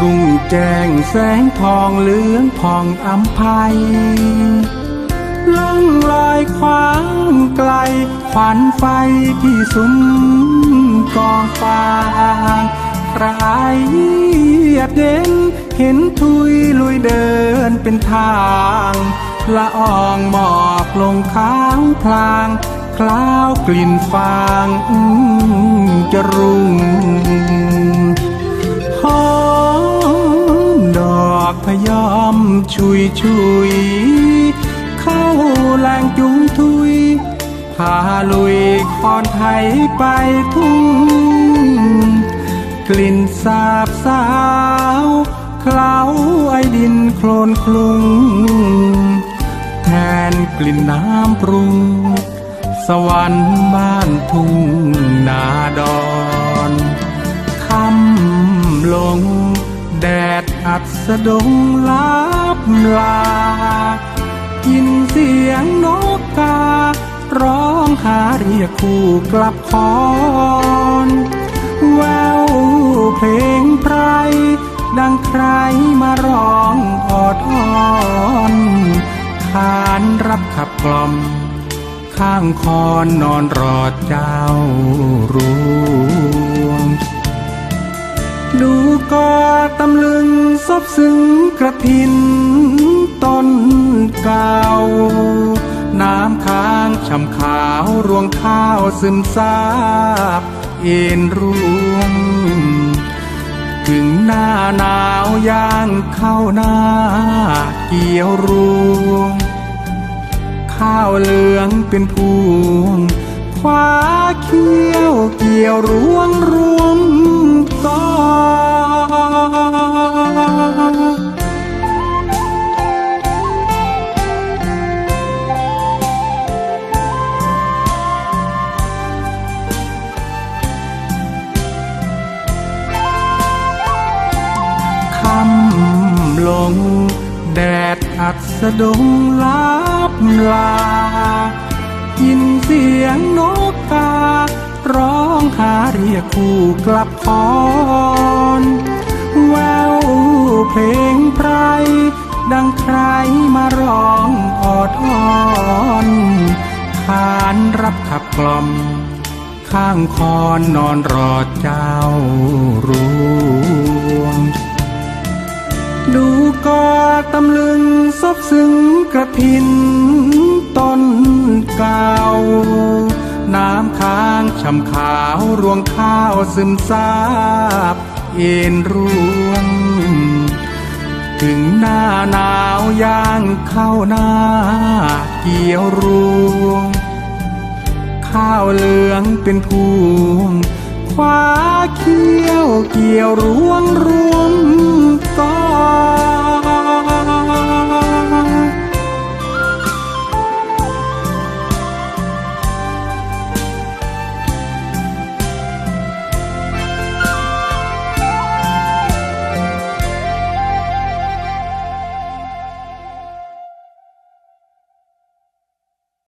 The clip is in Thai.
รุ่งแจ้งแสงทองเหลืองพองอัมภัยล่องลอยคว้างไกลขวัญไฟที่สุมกองฟางใครเดเด่นเห็นทุยลุยเดินเป็นทางละอองหมอกลงค้างพลาง คล้าวกลิ่นฟางจะรุ่ง ยอมชุยชุย เข้าแหลงจุงทุย พาลุยคอนไทยไปทุ่ง กลิ่นสาบสาวเคล้าไอดินโคลนคลุง แทนกลิ่นน้ำปรุง สวรรค์บ้านทุ่งนาดอนคำลง ดดอัดสะดงลับลายินเสียงนกกา ร้องหาเรียกคู่กลับคอนแววเพลงไพร ดังใครมาร้องออดอ้อนขานรับขับกล่อม ข้างคอนนอนรอเจ้ารวง ดูกอตำลึงซบซึ้งกระถินต้นเก่า น้ำค้างช่ำขาวรวงข้าวซึมซาบ เอ็นร่วง ถึงหน้าหนาวย่างเข้าหน้าเกี่ยวรวง ข้าวเหลืองเป็นพวงคว้าเขี้ยวเกี่ยวรว ลง แดดอัดสะดงลับลา ยินเสียงนกกา ร้องหาเรียกคู่กลับคอนแววเพลงไพร ดังใครมาร้องออดอ้อนขานรับขับกล่อม ข้างคอนนอนรอเจ้า ระถินต้นเก่า น้ำค้างช่ำขาวรวงข้าวซึมซาบ เอ็นร่วง ถึงหน้าหนาวย่างเข้าหน้าเกี่ยวรวง ข้าวเหลืองเป็นพวงคว้าเขี้ยวเกี่ยวร